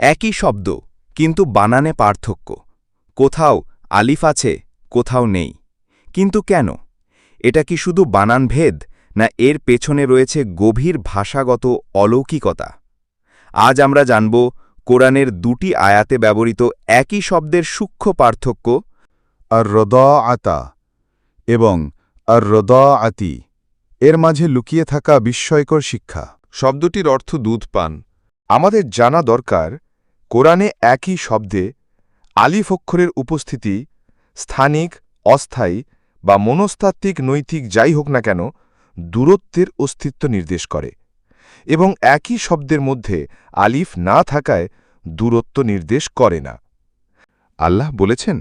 একই শব্দ, কিন্তু বানানে পার্থক্য। কোথাও আলিফ আছে, কোথাও নেই। কিন্তু কেন? এটা কি শুধু বানান ভেদ, না এর পেছনে রয়েছে গভীর ভাষাগত অলৌকিকতা? আজ আমরা জানব, কোরআনের দুটি আয়াতে ব্যবহৃত একই শব্দের সূক্ষ্ম পার্থক্য আর রদ আতা এবং আর রদ আতি এর মাঝে লুকিয়ে থাকা বিস্ময়কর শিক্ষা। শব্দটির অর্থ দুধ পান। আমাদের জানা দরকার কোরআনে একই শব্দে আলিফ অক্ষরের উপস্থিতি স্থানিক, অস্থায়ী বা মনস্তাত্ত্বিক, নৈতিক যাই হোক না কেন দূরত্বের অস্তিত্ব নির্দেশ করে এবং একই শব্দের মধ্যে আলিফ না থাকায় দূরত্ব নির্দেশ করে না। আল্লাহ বলেছেন,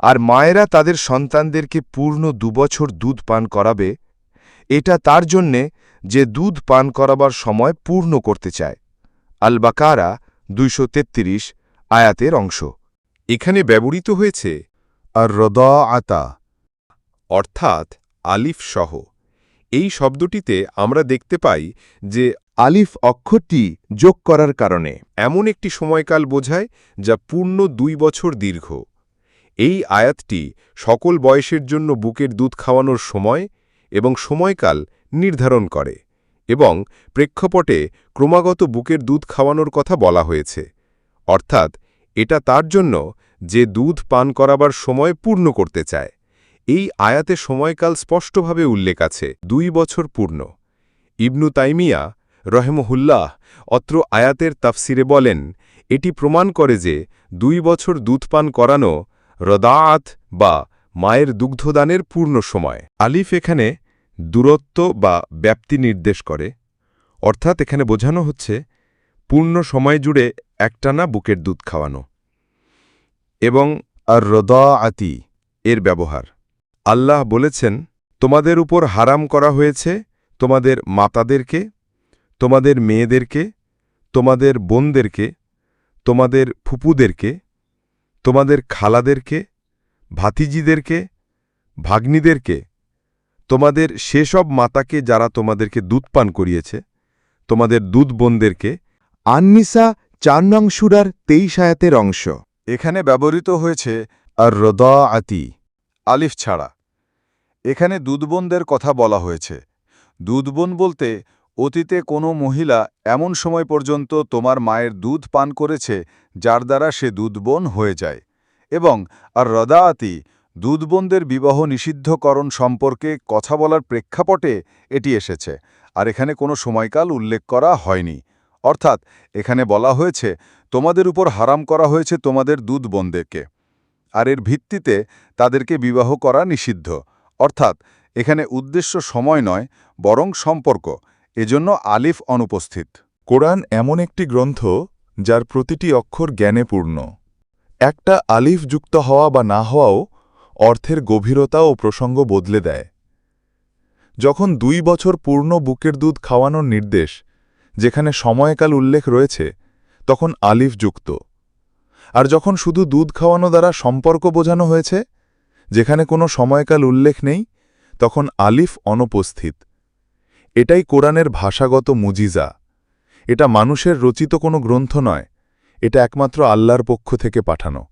আর মায়েরা তাদের সন্তানদেরকে পূর্ণ দুবছর দুধ পান করাবে, এটা তার জন্যে যে দুধ পান করাবার সময় পূর্ণ করতে চায়। আল বাকারা দুইশ তেত্রিশ আয়াতের অংশ। এখানে ব্যবহৃত হয়েছে আর রদ আতা অর্থাৎ আলিফ সহ। এই শব্দটিতে আমরা দেখতে পাই যে আলিফ অক্ষরটি যোগ করার কারণে এমন একটি সময়কাল বোঝায় যা পূর্ণ দুই বছর দীর্ঘ। এই আয়াতটি সকল বয়সের জন্য বুকের দুধ খাওয়ানোর সময় এবং সময়কাল নির্ধারণ করে। এবং প্রেক্ষাপটে ক্রমাগত বুকের দুধ খাওয়ানোর কথা বলা হয়েছে। অর্থাৎ এটা তার জন্য যে দুধ পান করাবার সময় পূর্ণ করতে চায়। এই আয়াতে সময়কাল স্পষ্টভাবে উল্লেখ আছে, দুই বছর পূর্ণ। ইবনু তাইমিয়া রহেমহুল্লাহ অত্র আয়াতের তাফসিরে বলেন, এটি প্রমাণ করে যে দুই বছর দুধ পান করানো রদাআত বা মায়ের দুগ্ধদানের পূর্ণ সময়। আলিফ এখানে দূরত্ব বা ব্যাপ্তি নির্দেশ করে। অর্থাৎ এখানে বোঝানো হচ্ছে পূর্ণ সময় জুড়ে একটানা বুকের দুধ খাওয়ানো। এবং আর রদ আতি এর ব্যবহার। আল্লাহ বলেছেন, তোমাদের উপর হারাম করা হয়েছে তোমাদের মাতাদেরকে, তোমাদের মেয়েদেরকে, তোমাদের বোনদেরকে, তোমাদের ফুপুদেরকে, তোমাদের খালাদেরকে, ভাতিজিদেরকে, ভাগ্নিদেরকে তোমাদের সেসব মাতাকে যারা তোমাদেরকে দুধ পান করিয়েছে, তোমাদের দুধ বোনদেরকে আননিসা চার নং সুরার তেইশ আয়াতের অংশ। এখানে ব্যবহৃত হয়েছে আর রদ আতি আলিফ ছাড়া। এখানে দুধবোনদের কথা বলা হয়েছে। দুধবোন বলতে অতীতে কোনো মহিলা এমন সময় পর্যন্ত তোমার মায়ের দুধ পান করেছে, যার দ্বারা সে দুধবোন হয়ে যায়। এবং আর রদাআতি দুধবোনদের বিবাহ নিষিদ্ধকরণ সম্পর্কে কথা বলার প্রেক্ষাপটে এটি এসেছে, আর এখানে কোনো সময়কাল উল্লেখ করা হয়নি। অর্থাৎ, এখানে বলা হয়েছে, তোমাদের উপর হারাম করা হয়েছে তোমাদের দুধ বোনদেরকে আর এর ভিত্তিতে তাদেরকে বিবাহ করা নিষিদ্ধ। অর্থাৎ, এখানে উদ্দেশ্য সময় নয়, বরং সম্পর্ক। এজন্য আলিফ অনুপস্থিত। কোরআন এমন একটি গ্রন্থ যার প্রতিটি অক্ষর জ্ঞানে পূর্ণ একটা আলিফ যুক্ত হওয়া বা না হওয়াও অর্থের গভীরতা ও প্রসঙ্গ বদলে দেয়। যখন দুই বছর পূর্ণ বুকের দুধ খাওয়ানোর নির্দেশ, যেখানে সময়কাল উল্লেখ রয়েছে, তখন আলিফ যুক্ত। আর যখন শুধু দুধ খাওয়ানো দ্বারা সম্পর্ক বোঝানো হয়েছে, যেখানে কোনো সময়কাল উল্লেখ নেই, তখন আলিফ অনুপস্থিত। এটাই কোরআনের ভাষাগত মুজিজা। এটা মানুষের রচিত কোনো গ্রন্থ নয়, এটা একমাত্র আল্লাহর পক্ষ থেকে পাঠানো।